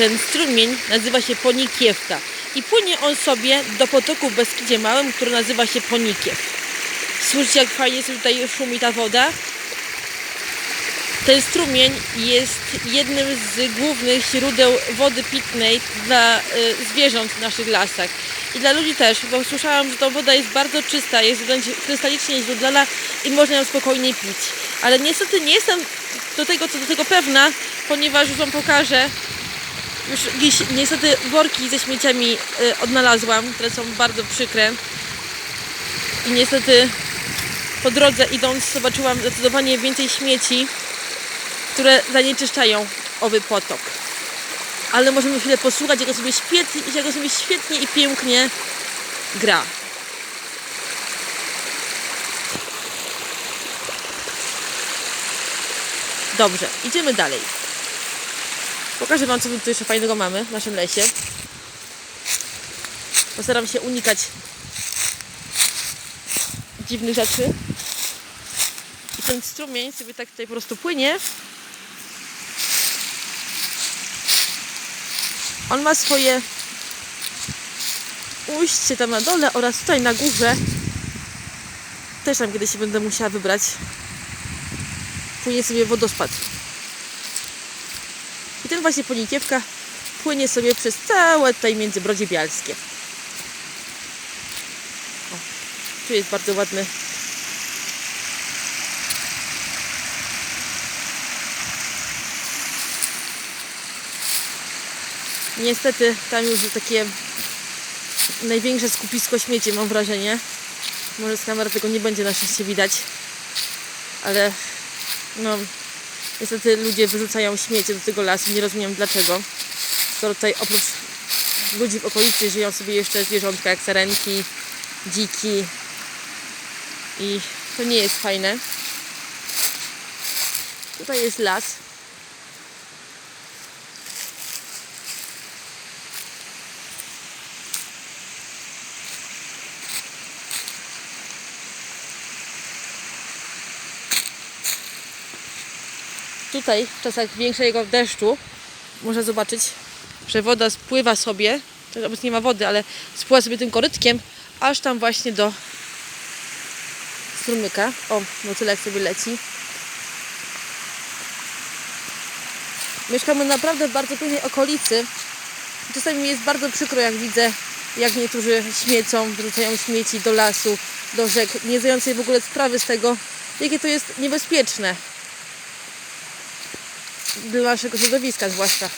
Ten strumień nazywa się Ponikiewka i płynie on sobie do potoku w Beskidzie Małym, który nazywa się Ponikiew. Słyszycie, jak fajnie tutaj szumi ta woda? Ten strumień jest jednym z głównych źródeł wody pitnej dla y, zwierząt w naszych lasach. I dla ludzi też, bo słyszałam, że ta woda jest bardzo czysta, jest wręcz krystalicznie źródlana i można ją spokojnie pić. Ale niestety nie jestem do tego, co do tego pewna, ponieważ już Wam pokażę. Już jakieś niestety worki ze śmieciami y, odnalazłam, które są bardzo przykre. I niestety po drodze idąc zobaczyłam zdecydowanie więcej śmieci, które zanieczyszczają owy potok. Ale możemy chwilę posłuchać, jak sobie świetnie, jak sobie świetnie i pięknie gra. Dobrze, idziemy dalej. Pokażę Wam, co tu jeszcze fajnego mamy w naszym lesie. Postaram się unikać dziwnych rzeczy. I ten strumień sobie tak tutaj po prostu płynie. On ma swoje ujście tam na dole oraz tutaj na górze. Też tam kiedyś się będę musiała wybrać. Płynie sobie wodospad. Właśnie Ponikiewka płynie sobie przez całe tutaj Międzybrodzie Bialskie. O, tu jest bardzo ładny Niestety tam już takie największe skupisko śmieci, mam wrażenie. Może z kamery tego nie będzie na szczęście widać. Ale no niestety ludzie wyrzucają śmiecie do tego lasu. Nie rozumiem dlaczego. Skoro tutaj oprócz ludzi w okolicy żyją sobie jeszcze zwierzątka jak sarenki, dziki. I to nie jest fajne. Tutaj jest las. Tutaj w czasach większego deszczu można zobaczyć, że woda spływa sobie, to obecnie nie ma wody, ale spływa sobie tym korytkiem, aż tam właśnie do strumyka. O, motylek sobie leci. Mieszkamy naprawdę w bardzo pięknej okolicy. Czasami mi jest bardzo przykro, jak widzę, jak niektórzy śmiecą, wrzucają śmieci do lasu, do rzek, nie zdając sobie w ogóle sprawy z tego, jakie to jest niebezpieczne dla naszego środowiska zwłaszcza.